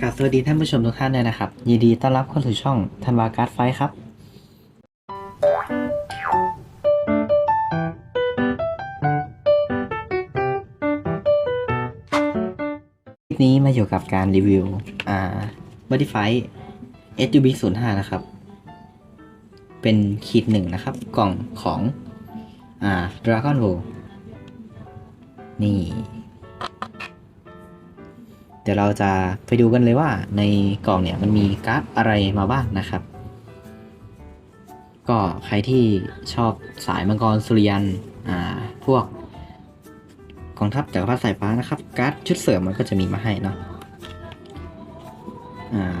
กราบสวัสดีท่านผู้ชมทุกท่านเลยนะครับ ยินดีต้อนรับเข้าสู่ช่องธันวาการ์ดไฟครับ คลิปนี้มาอยู่กับการรีวิว อ่าบ o ดี้ไฟ SUB 0 5นะครับ เป็นขีดหนึ่งนะครับ กล่องของ อ่า Dragon Ball นี่ เดี๋ยวเราจะไปดูกันเลยว่าในกล่องเนี่ยมันมีการ์ดอะไรมาบ้างนะครับ ก็ใครที่ชอบสายมังกรสุริยันอ่าพวกกองทัพจักรพรรดิสายฟ้านะครับการ์ดชุดเสริมมันก็จะมีมาให้เนาะอ่า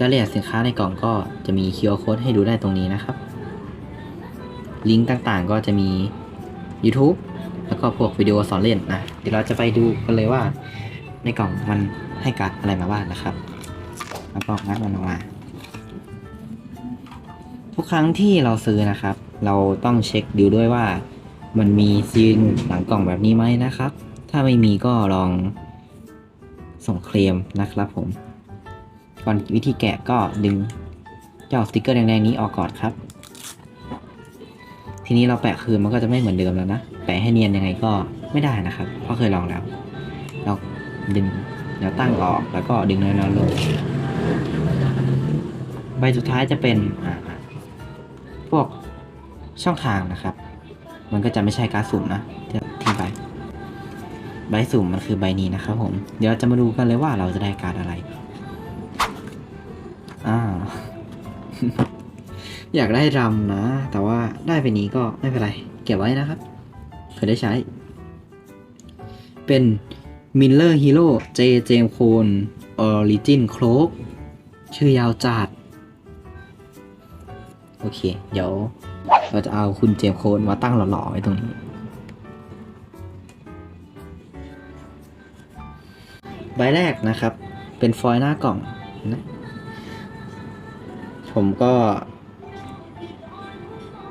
รายละเอียดสินค้าในกล่องก็จะมี QR code ให้ดูได้ตรงนี้นะครับ ลิงก์ต่างๆก็จะมี YouTube แล้วก็พวกวิดีโอสอนเล่นนะ เดี๋ยวเราจะไปดูกันเลยว่า ในกล่องมันให้การ์ดอะไรมาบ้างนะครับ แล้วก็งัดมันออกมา ทุกครั้งที่เราซื้อนะครับ เราต้องเช็คดูด้วยว่ามันมีซีนหลังกล่องแบบนี้ไหมนะครับ ถ้าไม่มีก็ลองส่งเคลมนะครับผม ก่อนวิธีแกะก็ดึงเจ้าสติกเกอร์แดงๆนี้ออกก่อนครับ ทีนี้เราแปะคืนมันก็จะไม่เหมือนเดิมแล้วนะ แปะให้เนียนยังไงก็ไม่ได้นะครับ เพราะเคยลองแล้ว ดึงแนวตั้งออกแล้วก็ดึงแนวลง ใบสุดท้ายจะเป็นพวกช่องทางนะครับ มันก็จะไม่ใช่การสุ่มนะที่ทิ้งไป ใบสุ่มมันคือใบนี้นะครับผม เดี๋ยวเราจะมาดูกันเลยว่าเราจะได้การอะไรอ่าอยากได้รำนะ แต่ว่าได้ไปนี้ก็ไม่เป็นไร เก็บไว้นะครับเผื่อได้ใช้ เป็น มิลเลอร์ฮีโร่เจเจมโคนออริจินโคลกชื่อยาวจัด โอเค เดี๋ยว เราจะเอาคุณเจมโคนมาตั้งหล่อๆไว้ตรงนี้ ใบแรกนะครับ เป็นฟอยล์หน้ากล่องนะ ผมก็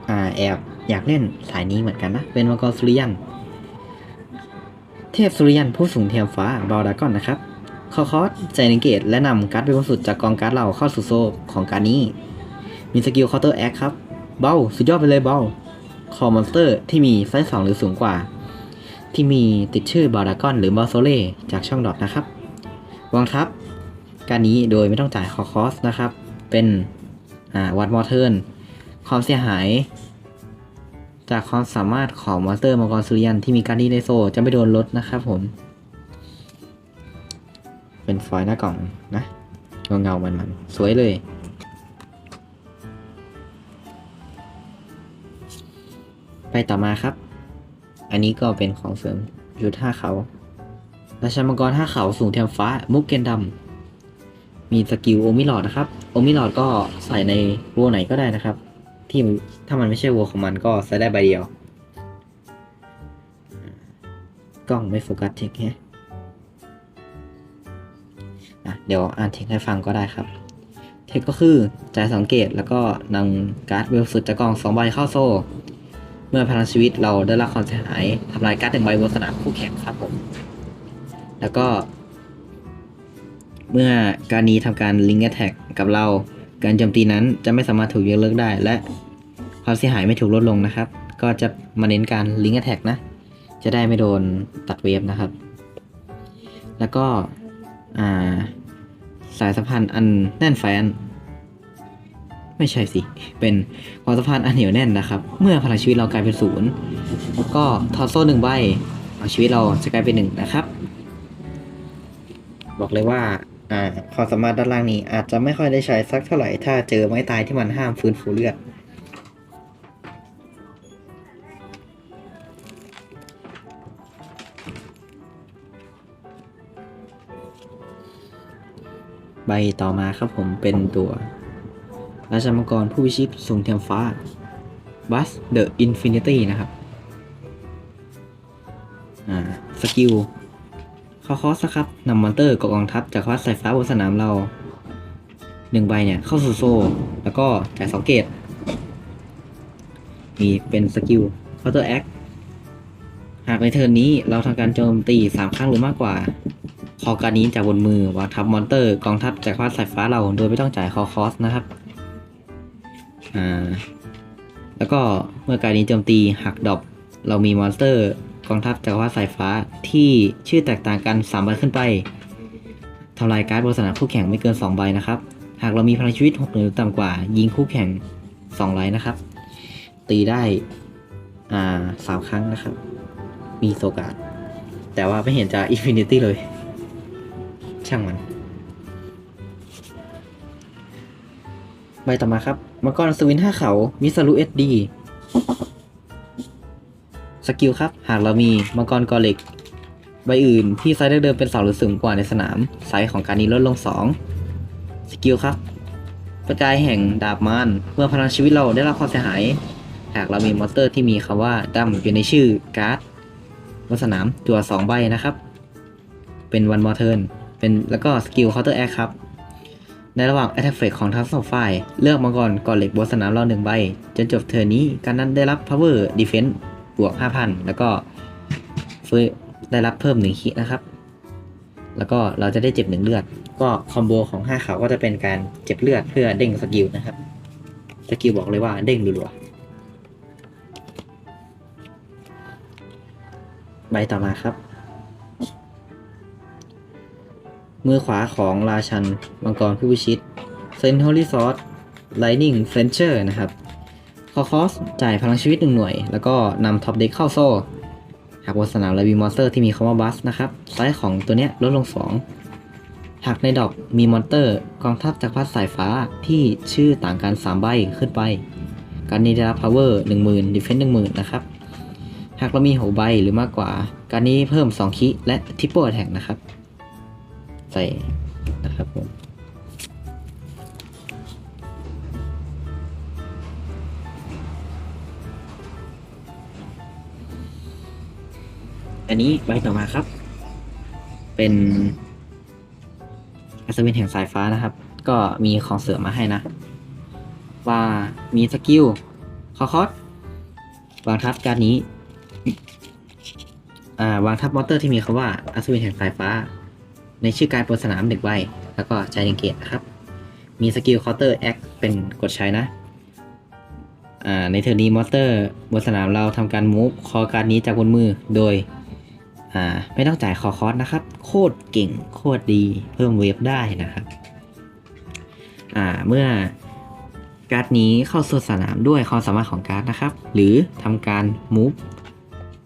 อ่า แอบอยากเล่นสายนี้เหมือนกันนะ เป็นมังกรสุริยัน เทพสุริยันผู้สูงเทียมฟ้าบอลดากอนนะครับคอคอสใจนิเกตและนำการ์ดเป็นสุดจากกองการ์ดเราเข้าสู่โซของการนี้ มีสกิลเคาน์เตอร์แอคครับ เบาสุดยอดไปเลยเบาคอมอนสเตอร์ที่มีไซส์สองหรือสูงกว่า ที่มีติดชื่อบอลดากอนหรือบอลโซเล่จากช่องดอทนะครับวางทับ การนี้โดยไม่ต้องจ่ายคอคอสนะครับ เป็นวัดมอเทิร์นความเสียหาย จากความสามารถของมอนสเตอร์มังกรสุริยันที่มีการดีไดโซจะไม่โดนลดนะครับผม เป็นฟอยล์หน้ากล่องนะเงาเงาๆมันๆสวยเลย ไปต่อมาครับ อันนี้ก็เป็นของเสริมยุทธห้าเขาราชามังกรห้าเขาสูงเทียมฟ้า มุกเกนดำมีสกิลโอมิลอดนะครับ โอมิลอดก็ใส่ในโวไหนก็ได้นะครับ ที่ถ้ามันไม่ใช่วัวของมันก็ใช้ได้ใบเดียว กล้องไม่โฟกัสเทคแฮะเดี๋ยวอ่านเทคให้ฟังก็ได้ครับ เทคก็คือจ่ายสังเกตแล้วก็นำการ์ดเวลสุดจากกองสองใบเข้าโซ่ เมื่อพลังชีวิตเราได้รับความเสียหายทำลายการ์ดหนึ่งใบบนสนามคู่แข่งครับผม แล้วก็ เมื่อการนี้ทำการลิงก์แอทแทกกับเรา การโจมตีนั้นจะไม่สามารถถูกยกเลิกได้และ ความเสียหายไม่ถูกลดลงนะครับ ก็จะมาเน้นการลิงก์แอทแทกนะ จะได้ไม่โดนตัดเวฟนะครับ แล้วก็าสายสัมพันธ์อันแน่นแฟน ไม่ใช่สิ เป็นความสัมพันธ์อันเหนียวแน่นนะครับ เมื่อพลังชีวิตเรากลายเป็นศูนย์ก็ถอโซ่หนึ่งใบพลังชีวิตเราจะกลายเป็นหนึ่งนะครับ บอกเลยว่าอ่าความสามารถด้านล่างนี้อาจจะไม่ค่อยได้ใช้สักเท่าไหร่ ถ้าเจอไม้ตายที่มันห้ามฟื้นฟูเลือด ใบต่อมาครับผมเป็นตัว ราชมังกรผู้วิชิตทรงเทียมฟ้าบัสเดอะอินฟินิตี้นะครับ อ่า สกิลเข้าคอสครับนำมอนเตอร์กับกองทัพจากคลาสายฟ้าบนสนามเราหนึ่งใบเนี่ย เข้าสู่โซแล้วก็จ่ายสองเกตมีเป็นสกิลเคาน์เตอร์แอคหากในเทิร์นนี้เราทำการโจมตีสามครั้งหรือมากกว่า คอการนี้จากบนมือวางทับมอนเตอร์กองทัพจากฟ้าสายฟ้าเราโดยไม่ต้องจ่ายคอคอสนะครับอ่าแล้วก็เมื่อการนี้โจมตีหักดอปเรามีมอนสเตอร์กองทัพจากฟ้าสายฟ้าที่ชื่อแตกต่างกัน3ใบขึ้นไปทำลายการ์ดบนสนามคู่แข่งไม่เกิน 2 ใบนะครับ หากเรามีพลังชีวิต 6 หรือต่ำกว่า ยิงคู่แข่ง2ไลท์นะครับ ตีได้อ่าสามครั้งนะครับ มีโซกาดแต่ว่าไม่เห็นจะอินฟินิตี้เลย ช่างมัน ใบต่อมาครับ มังกรสวินห้าเขา มิสรุเอสดี สกิลครับ หากเรามีมังกรกอเหล็ก ใบอื่นที่ไซส์เดิมเป็นสองหรือสูงกว่าในสนาม ไซส์ของการนี้ลดลง 2 สกิลครับ ประกายแห่งดาบมาน เมื่อพลังชีวิตเราได้รับความเสียหาย หากเรามีมอนสเตอร์ที่มีคำว่าดัมอยู่ในชื่อการ์ดบนสนามจั่ว2ใบนะครับ เป็นวันมอเทิร์น เป็นแล้วก็สกิลเคาน์เตอร์แอคครับ ในระหว่าง Attack Phase ของทั้งสองฝ่าย เลือกมังกรก่อนเหล็กบนสนามเราหนึ่งใบ จนจบเทิร์นี้การนั้นได้รับ Power Defense บวก 5,000 แล้วก็ฟื้นได้รับเพิ่ม1คินะครับ แล้วก็เราจะได้เจ็บหนึ่งเลือด ก็คอมโบของ5เขาก็จะเป็นการเจ็บเลือดเพื่อเด้งสกิลนะครับ สกิลบอกเลยว่าเด้งรัวๆใบต่อมาครับ มือขวาของราชันมังกรผู้พิชิตเซนฮอลิซอสไลนิ่งเฟนเชอร์นะครับคอคอสจ่ายพลังชีวิตหนึ่งหน่วย แล้วก็นำท็อปเด็กเข้าโซ่ หากบนสนามเรามีมอนสเตอร์ที่มีคำว่าบัสนะครับไซส์ของตัวเนี้ยลดลง 2 หากในดอกมีมอนเตอร์กองทัพจากรพัดสายฟ้าที่ชื่อต่างกัน 3 ใบขึ้นไป การนี้ได้รับ power 10,000 defense 10,000นะครับ หากเรามี6ใบหรือมากกว่า การนี้เพิ่ม 2 คิและ triple attack นะครับ ใส่นะครับผมอันนี้ใบต่อมาครับ เป็นอัศวินแห่งสายฟ้านะครับ ก็มีของเสริมมาให้นะ ว่ามีสกิลคอคอสวางทับการนี้ อ่าวางทับมอเตอร์ที่มีคำว่าอัศวินแห่งสายฟ้า ในชื่อการบนสนามหนึ่งใบ แล้วก็ใจเงเกตนะครับ มีสกิลเคาน์เตอร์แอคเป็นกดใช้นะ อ่า ในเทอร์นี้มอนสเตอร์บนสนามเราทำการมูฟคอการนี้จากบนมือโดย อ่า ไม่ต้องจ่ายคอคอสนะครับ โคตรเก่ง โคตรดี เพิ่มเวฟได้นะครับ อ่า เมื่อการ์ดนี้เข้าสู่สนามด้วยความสามารถของการ์ดนะครับ หรือทำการมูฟ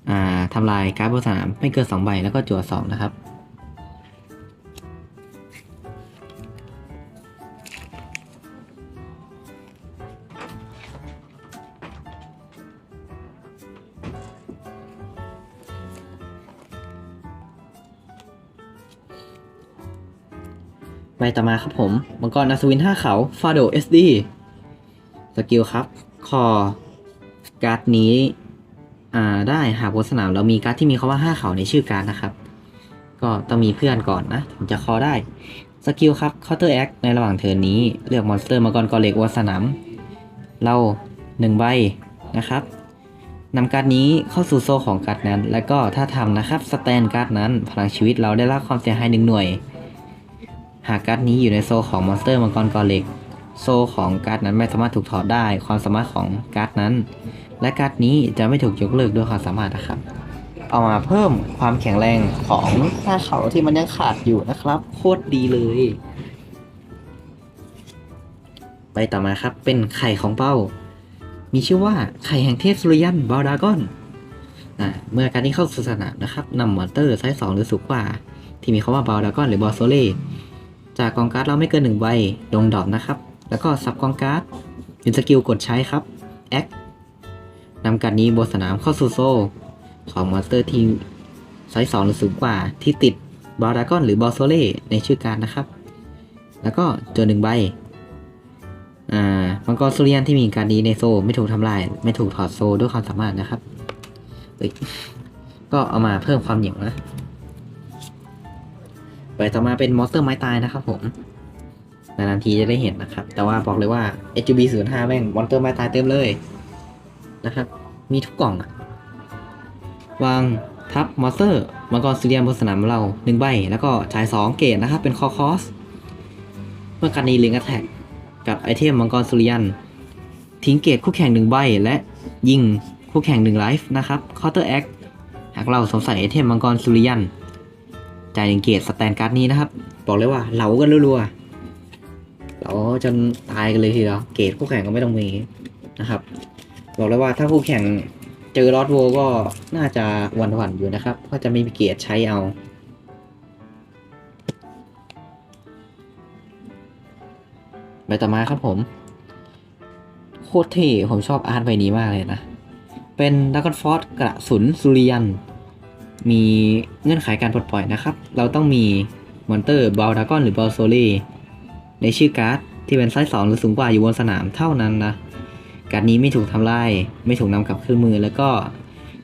อ่าทำลายการ์ดบนสนามไม่เกิน2ใบแล้วก็จั่ว2นะครับ ใบต่อมาครับผมมังกรอัศวินห้าเขาฟาโดเอสดีสกิลครับ คอการ์ดนี้ อ่าได้หากบนสนามเรามีการ์ดที่มีคำว่าห้าเขาในชื่อการ์ดนะครับ ก็ต้องมีเพื่อนก่อนนะถึงจะคอได้สกิลครับเคาน์เตอร์แอคในระหว่างเทิร์นนี้เลือกมอนสเตอร์มังกรกอเล็กบนสนามเราหนึ่งใบนะครับนำการ์ดนี้เข้าสู่โซ่ของการ์ดนั้น แล้วก็ถ้าทำนะครับสแตนการ์ดนั้น พลังชีวิตเราได้รับความเสียหายหนึ่งหน่วย หากการ์ดนี้อยู่ในโซของมอนสเตอร์มังกรกอเหล็ก โซของการ์ดนั้นไม่สามารถถูกถอดได้ความสามารถของการ์ดนั้น และการ์ดนี้จะไม่ถูกยกเลิกด้วยความสามารถนะครับ เอามาเพิ่มความแข็งแรงของหน้าเขาที่มันยังขาดอยู่นะครับ โคตรดีเลย ไปต่อมาครับเป็นไข่ของเป้า มีชื่อว่าไข่แห่งเทพสุริยันบาลดากอนอ่าเมื่อการนี้เข้าสู่สนามนะครับนำมอนเตอร์ไซส์สองหรือสูงกว่า ที่มีคำว่าบาลดากอนหรือบอลโซเล่ จากกองการ์ดเราไม่เกินหนึ่งใบลงดรอปนะครับ แล้วก็ซับกองการ์ดเป็นสกิลกดใช้ครับแอคนำการดนี้บนสนามเข้าสู่โซ่ของมอนสเตอร์ทีมไซส์สองหรือสูงกว่าที่ติดบาลดากอนหรือบอลโซเล่ในชื่อการนะครับ แล้วก็เจอหนึ่งใบอ่ามังกรสุริยันที่มีการดนี้ในโซ่ไม่ถูกทำลาย ไม่ถูกถอดโซ่ด้วยความสามารถนะครับก็เอามาเพิ่มความเหนียวนะ ใบต่อมาเป็นมอนสเตอร์ไม้ตายนะครับผมนานๆทีจะได้เห็นนะครับ แต่ว่าบอกเลยว่า HB 0 5แม่งมอนสเตอร์ไม้ตายเต็มเลยนะครับ มีทุกกล่องอะวางทับมอนสเตอร์มังกรซูเรียนบนสนามเราหนึ่งใบ แล้วก็จ่ายสองเกตนะครับ เป็นคอคอส เมื่อการนี้ลิงก์แท็กกับไอเทมมังกรสุริยัน ทิ้งเกตคู่แข่งหนึ่งใบ และยิงคู่แข่งหนึ่งไลฟ์นะครับคาน์เตอร์แอคหากเราสงสัยไอเทมมังกรสุริยัน จ่ายหนึ่งเกตสแตนการ์ดนี้นะครับ บอกเลยว่าเหลากันรัวๆเหลาจนตายกันเลยทีเดียวเกตคู่แข่งก็ไม่ต้องมีนะครับ บอกเลยว่าถ้าคู่แข่งเจอลอดโวก็น่าจะหวันๆอยู่นะครับเพราะจะไม่มีเกตใช้เอาใบต่อมาครับผม โคตรเท่ผมชอบอาร์ตใบนี้มากเลยนะ เป็นดักกอนฟอสกระสุนสุริยัน มีเงื่อนไขการปลดปล่อยนะครับ เราต้องมีมอนเตอร์บอลดากอนหรือบอลโซลีในชื่อการ์ดที่เป็นไซส์สองหรือสูงกว่าอยู่บนสนามเท่านั้นนะ การนี้ไม่ถูกทำลาย ไม่ถูกนำกลับขึ้นมือ แล้วก็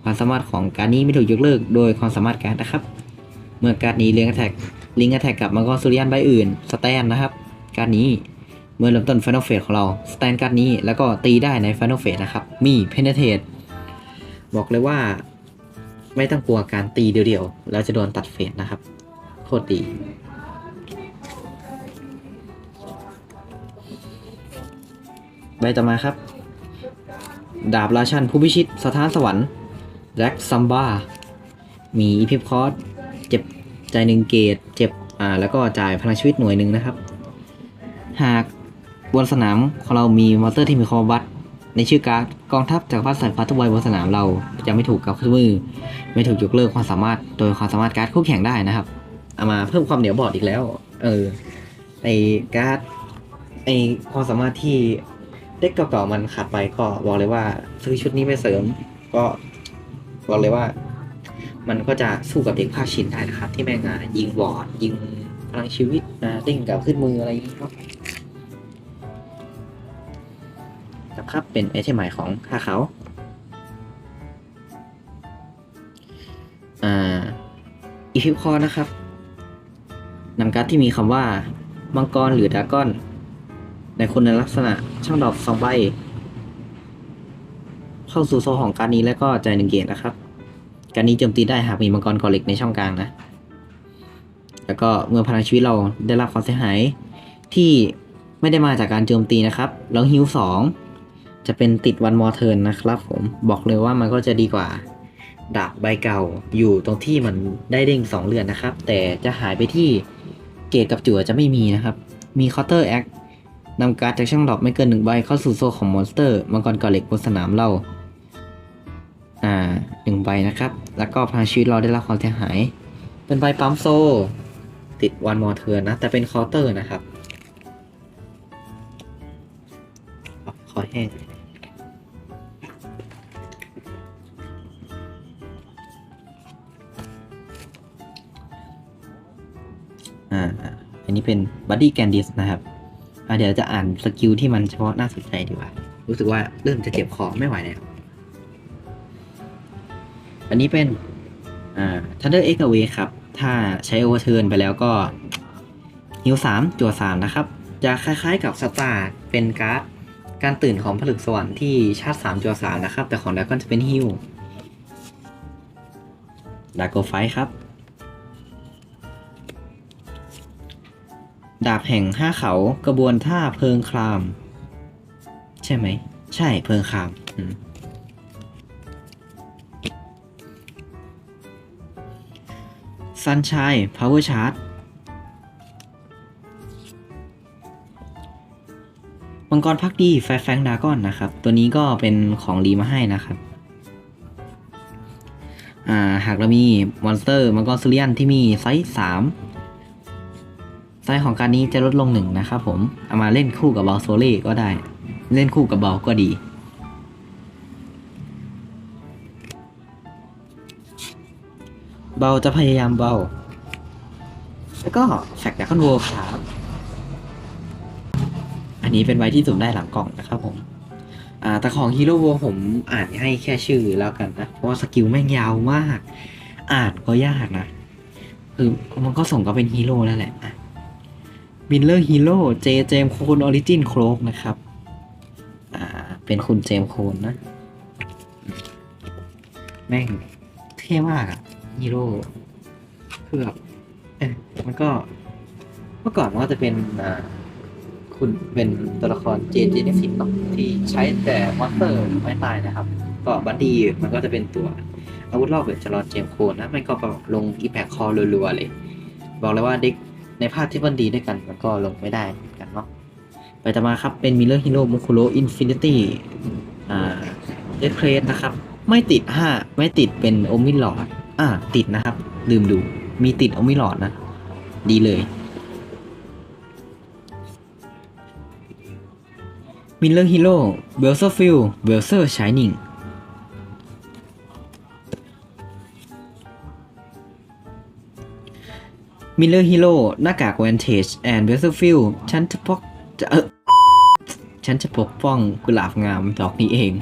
ความสามารถของการนี้ไม่ถูกยกเลิกโดยความสามารถการนะครับ เมื่อการนี้เลี้ยงแท็กลิงก์แท็กกับมังกรสุริยันใบอื่น สแตนนะครับ การนี้เมื่อเริ่มต้น Final Phase ของเราสแตนการนี้แล้วก็ตีได้ใน Final Phase นะครับ มี Penetrate บอกเลยว่า ไม่ต้องกลัวการตีเดียวๆ แล้วจะโดนตัดเฟสนะครับ โคตรดี ใบต่อมาครับ ดาบราชันผู้พิชิตสถานสวรรค์แร็กซัมบ้า มีอีพิพคอร์สเจ็บใจหนึ่งเกต เจ็บ อ่า แล้วก็จ่ายพลังชีวิตหน่วยหนึ่งนะครับ หากบนสนามของเรามีมอเตอร์ที่มีคอมบัต ในชื่อการ์ดกองทัพจากรพัดสายฟ้าทุกใบบนสนามเราจะไม่ถูกกับเครื่องมือ ไม่ถูกยกเลิกความสามารถโดยความสามารถการ์ดคู่แข่งได้นะครับ เอามาเพิ่มความเหนียวบอร์ดอีกแล้ว เออไอการ์ดไอความสามารถที่เด็กเก่าๆมันขาดไปก็บอกเลยว่าซื้อชุดนี้ไปเสริม ก็บอกเลยว่า มันก็จะสู้กับเด็กภาคชินได้นะครับ ที่แม่งอะยิงบอร์ดยิงพลังชีวิตนะเด้งกับขึ้นมืออะไรอย่างนี้ครับ นะครับ เป็นไอเทมใหม่ของค่าเขาอ่าอีพิวคอนะครับนำการ์ดที่มีคำว่ามังกรหรือดาก้อน ในคุณลักษณะช่องดอกสองใบ เข้าสู่โซของการนี้แล้วก็จ่ายหนึ่งเกตนะครับ การนี้โจมตีได้หากมีมังกรกอเล็กในช่องกลางนะ แล้วก็เมื่อพลังชีวิตเราได้รับความเสียหายที่ไม่ได้มาจากการโจมตีนะครับ แล้วฮิวสอง จะเป็นติดวันมอเทิร์นนะครับผมบอกเลยว่ามันก็จะดีกว่าดาบใบเก่าอยู่ตรงที่มันได้เด้งสองเรือนนะครับ แต่จะหายไปที่เกตกับจั่วจะไม่มีนะครับ มีคาน์เตอร์แอคนำการ์ดจากช่องดอกไม่เกินหนึ่งใบเข้าสู่โซ่ของมอนสเตอร์มังกรกอเหล็กบนสนามเราอ่าหนึ่งใบนะครับ แล้วก็พลังชีวิตเราได้รับความเสียหาย เป็นใบปั๊มโซ่ ติดวันมอเทิร์นนะ แต่เป็นคาน์เตอร์นะครับขอแห้ง อ่าอันนี้เป็น Body c a n d i s นะครับอ่าเดี๋ยวจะอ่านสกิลที่มันเฉพาะน่าสนใจดีกว่า รู้สึกว่าเริ่มจะเจ็บคอไม่ไหวแล้ว อันนี้เป็นอ่า Thunder X Away ครับ ถ้าใช้ Overturn ไปแล้วก็ฮิว3จั่ว3นะครับ จะคล้ายๆกับสตาร์เป็นการ์ดการตื่นของผลึกสวรรค์ที่ชาร์จ3จั่ว3นะครับ แต่ของดากอนจะเป็นฮิวดาโกไฟครับ ดาบแห่งห้าเขากระบวนท่าเพิงคราม ใช่ไหม ใช่เพิงครามซันชัยพาวเวอร์ชาร์จมังกรพักดีแฟแฟงดากอนนะครับ ตัวนี้ก็เป็นของรีมาให้นะครับอ่าหากเรามีมอนสเตอร์มังกรซูเลียนที่มีไซส์สาม ไซส์ของการนี้จะลดลงหนึ่งนะครับผม เอามาเล่นคู่กับบอลโซเล่ก็ได้ เล่นคู่กับบอลก็ดี เบาจะพยายามเบา แล้วก็แฟกดักคอนโวครับอันนี้เป็นไว้ที่สุ่มได้หลังกล่องนะครับผม อ่าแต่ของฮีโร่ผมอ่านให้แค่ชื่อแล้วกันนะ เพราะว่าสกิลแม่งยาวมาก อ่านก็ยากนะ คือมันก็ส่งก็เป็นฮีโร่นั่นแหละอะ มิลเลอร์ฮีโร่เจเจมโคนออริจินโครกนะครับ อ่า เป็นคุณเจมโคนนะ แม่ง เท่มากอะฮีโร่คือแบบเอ๊ะมันก็ เมื่อก่อนมันก็จะเป็นอ่าคุณเป็นตัวละครเจเจนฟิตเนาะที่ใช้แต่มอนสเตอร์ไม่ตายนะครับ ก็บัดดี้มันก็จะเป็นตัว อาวุธรอบเวทจรอนเจมโคนนะ มันก็ลงอีแพคคอรัวๆเลย บอกเลยว่าเด็ก ในภาคที่มันดีด้วยกันมันก็ลงไม่ได้เหมือนกันเนาะไปต่อมาครับเป็นมิเลอร์ฮีโร่มุคุโรอินฟินิตี้อ่าเดครสนะครับ ไม่ติดห้าไม่ติดเป็นโอมิลอดอ่าติดนะครับ ลืมดูมีติดโอมิลอดนะ ดีเลยมิลเลอร์ฮีโร่เบลเซอร์ฟิลเบลเซอร์ชายนิง มิลเลอร์ฮีโร่หน้ากากแวนเทจแอนด์เบลเซอร์ฟิลฉันจะปกจะเออฉันจะปกป้องกุหลาบงามดอกนี้เอง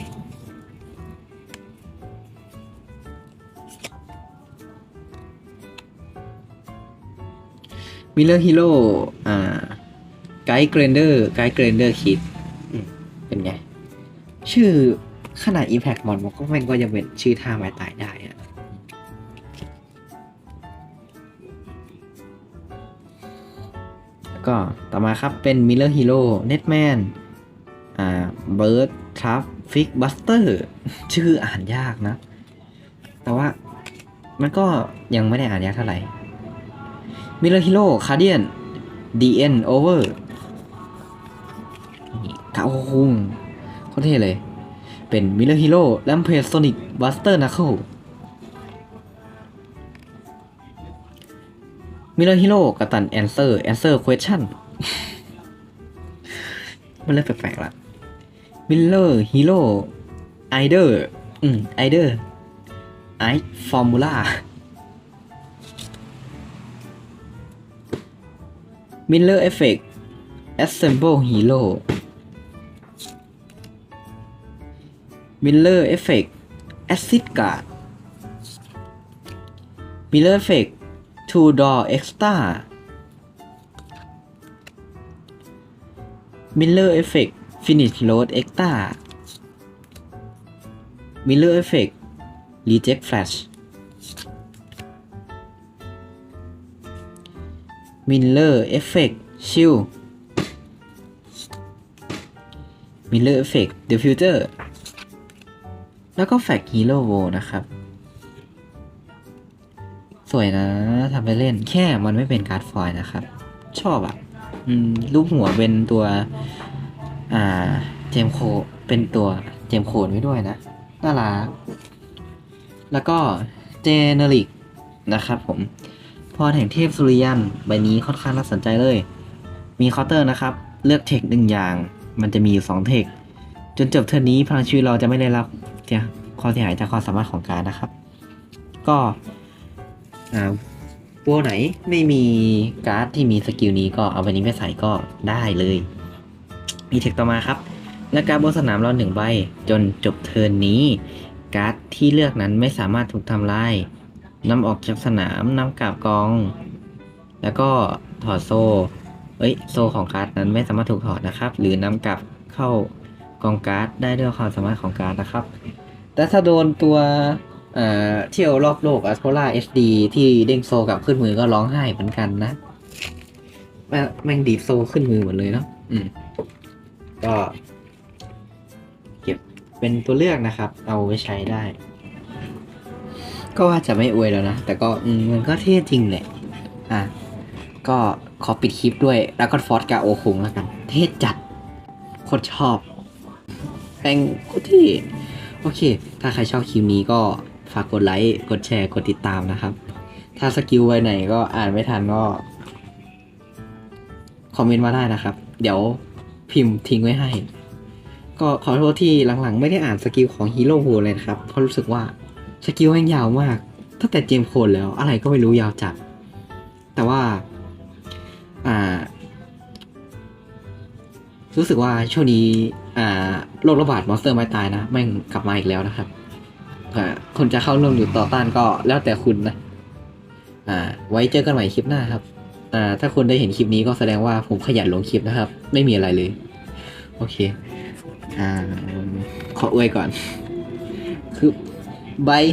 มิลเลอร์ฮีโร่อ่าไกด์เกรนเดอร์ไกด์เกรนเดอร์คิดเป็นไง ชื่อขนาด Impact มอนมันก็แม่งก็ยังเป็นชื่อท่าไม้ตายได้อะ ก็ต่อมาครับเป็น Miller Hero Netman อ่า Bird Traffic Buster ชื่ออ่านยากนะ แต่ว่ามันก็ยังไม่ได้อ่านยากเท่าไหร่ Miller Hero Guardian DN Over กาโอคุงโคตรเท่เลย เป็นมิลเลอร์ฮีโร่แลมเพสโซนิกบัสเตอร์นัคเคิล มิเลอร์ฮีโร่กัตันแอนเซอร์แอนเซอร์ควสชั่นมันเริ่มแปลกๆละมิเลอร์ฮีโร่ไอเดอร์อืมไอเดอร์ไอฟอร์มูล่ามิเลอร์เอฟเฟกต์แอสเซมเบิลฮีโร่มิลเลอร์เอฟเฟกต์แอซิดการ์ดมิลเลอร์เอฟเฟกต์ Two Door Extra Miller Effect Finish Load Extra Miller Effect Reject Flash Miller Effect Shield Miller Effect Diffuser แล้วก็ Fact Hero w นะครับ สวยนะทำไปเล่นแค่มันไม่เป็นการ์ดฟอยนะครับ ชอบอะรูปหัวเป็นตัว อ่า เจมโค เป็นตัวเจมโคนไว้ด้วยนะ น่ารัก แล้วก็เจเนริกนะครับผม พรแห่งเทพสุริยัน ใบนี้ค่อนข้างน่าสนใจเลย มีเคาน์เตอร์นะครับ เลือกเทคหนึ่งอย่าง มันจะมีอยู่สองเทค จนจบเทอร์นี้พลังชีวิตเราจะไม่ได้รับเสียความเสียหายจากความสามารถของการนะครับ ก็ อ่าปัวไหนไม่มีการ์ดที่มีสกิลนี้ก็เอาใบนี้ไปใส่ก็ได้เลย มีเทคต่อมาครับ และการดบนสนามเราหนึ่งใบ จนจบเทิร์นนี้ การ์ดที่เลือกนั้นไม่สามารถถูกทำลายนำออกจากสนามนำกลับกอง แล้วก็ถอดโซ่ เอ้ยโซ่ของการ์ดนั้นไม่สามารถถูกถอดนะครับ หรือนำกลับเข้ากองการ์ดได้ด้วยความสามารถของการ์ดนะครับ แต่ถ้าโดนตัว เอ่อเที่ยวรอบโลกอัสโ l ล่า HD ที่เด้งโซกับขึ้นมือก็ร้องไห้เหมือนกันนะแม่งดีโซขึ้นมือหมดเลยเนาะอืม ก็ เก็บเป็นตัวเลือกนะครับ เอาไว้ใช้ได้ ก็ว่าจะไม่อวยแล้วนะ แต่ก็อมันก็เท่จริงแหละ อะ ก็ขอปิดคลิปด้วยแล้วก็ฟอร์ดกาโอคุงแล้วกัน เท่จัดโคตรชอบแองโคตรที่ โอเค ถ้าใครชอบคลิปนี้ก็ ฝากกดไลค์ กดแชร์ กดติดตามนะครับ ถ้าสกิลไว้ไหนก็อ่านไม่ทันก็ คอมเมนต์มาได้นะครับ เดี๋ยวพิมพ์ทิ้งไว้ให้ ก็ขอโทษที่หลังๆ ไม่ได้อ่านสกิลของฮีโร่โ l เลยนะครับ เพราะรู้สึกว่าสกิลแม่งยาวมาก ตั้งแต่เจมโคนแล้ว อะไรก็ไม่รู้ยาวจัด แต่ว่า อ่า รู้สึกว่าช่วงนี้ อ่า โรคระบาดมอนสเตอร์ไม่ตายนะ แม่งกลับมาอีกแล้วนะครับ อ่าคนจะเข้าร่วมหรือต่อต้านก็แล้วแต่คุณนะ อ่า ไว้เจอกันใหม่คลิปหน้าครับ อ่า ถ้าคุณได้เห็นคลิปนี้ก็แสดงว่าผมขยันลงคลิปนะครับ ไม่มีอะไรเลย โอเค อ่า ขออวยก่อน คือ บาย